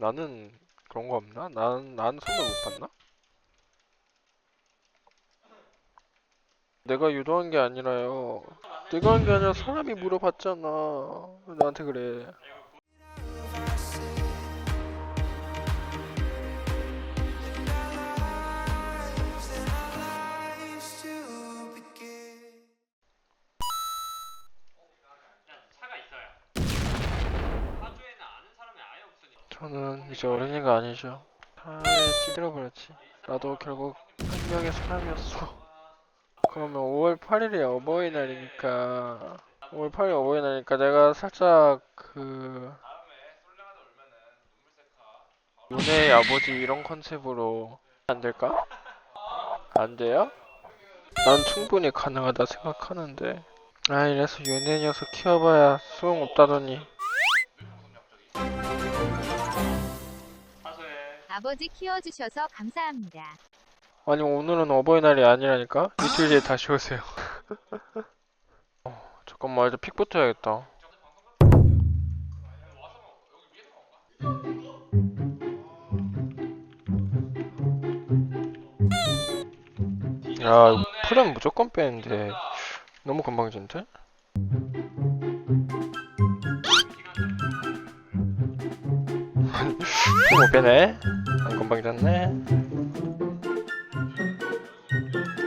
나는 그런 거 없나? 난, 난 선물 못 받나? 내가 유도한 게 아니라요. 내가 한 게 아니라 사람이 물어봤잖아. 왜 나한테 그래. 저는 이제 어린이가 아니죠. 차에 찌들어버렸지. 나도 결국 한 명의 사람이었어. 그러면 5월 8일이 어버이날이니까 5월 8일 어버이날이니까 내가 살짝 그 연애의 아버지 이런 컨셉으로 안 될까? 안 돼요? 난 충분히 가능하다 생각하는데 아 이래서 연예 녀석 키워봐야 소용없다더니 아버지 키워주셔서 감사합니다. 아니 오늘은 어버이날이 아니라니까? 이틀 뒤에 다시 오세요 어, 잠깐만 이제 픽부터 해야겠다 야 풀은 무조건 빼는데 너무 건방진데? 못 빼네 안 건방졌네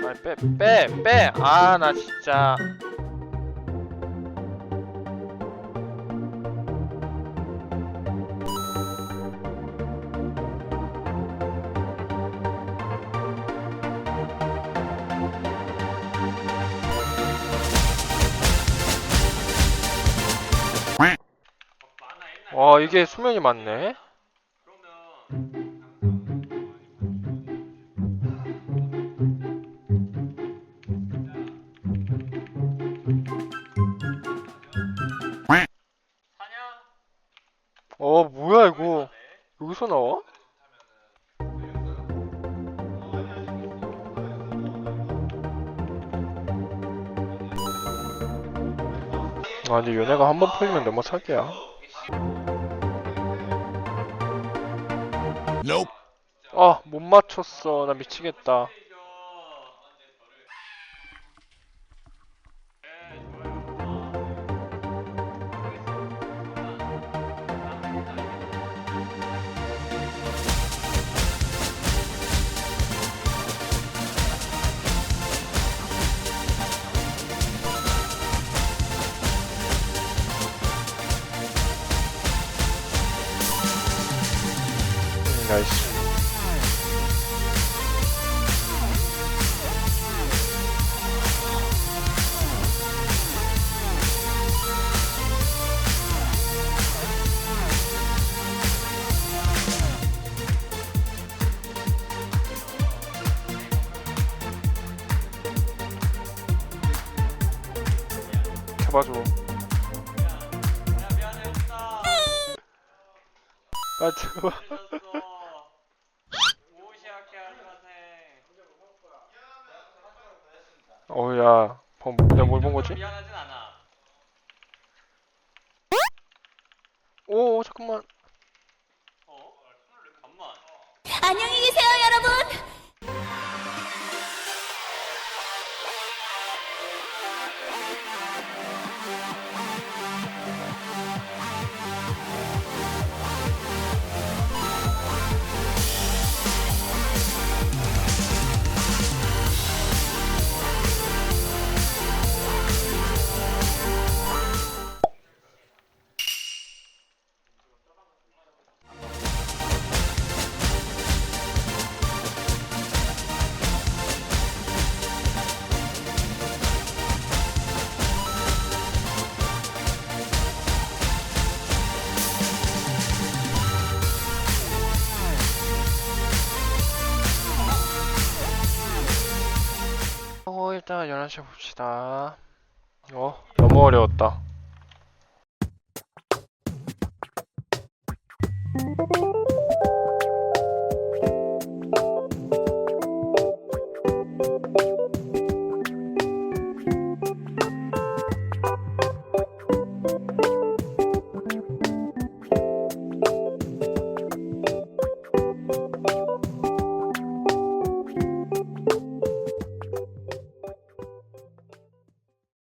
아이 빼, 빼, 빼! 아, 나 진짜. 와, 이게 수면이 많네? 그러면 어, 뭐야, 이거. 여기서 나와? 아, 근데 연애가 한 번 풀리면 너무 사기야. 아, 못 맞췄어. 나 미치겠다. 음, 나이스. 잡아줘. 아, 제발. 늦었어. 무시하게 하지 마세. 어우야, 뭐, 내가 뭘 본 거지? 미안하진 않아. 오, 잠깐만. 어? 잠만. 안녕히 계세요, 일단 11시에 봅시다 어? 너무 어려웠다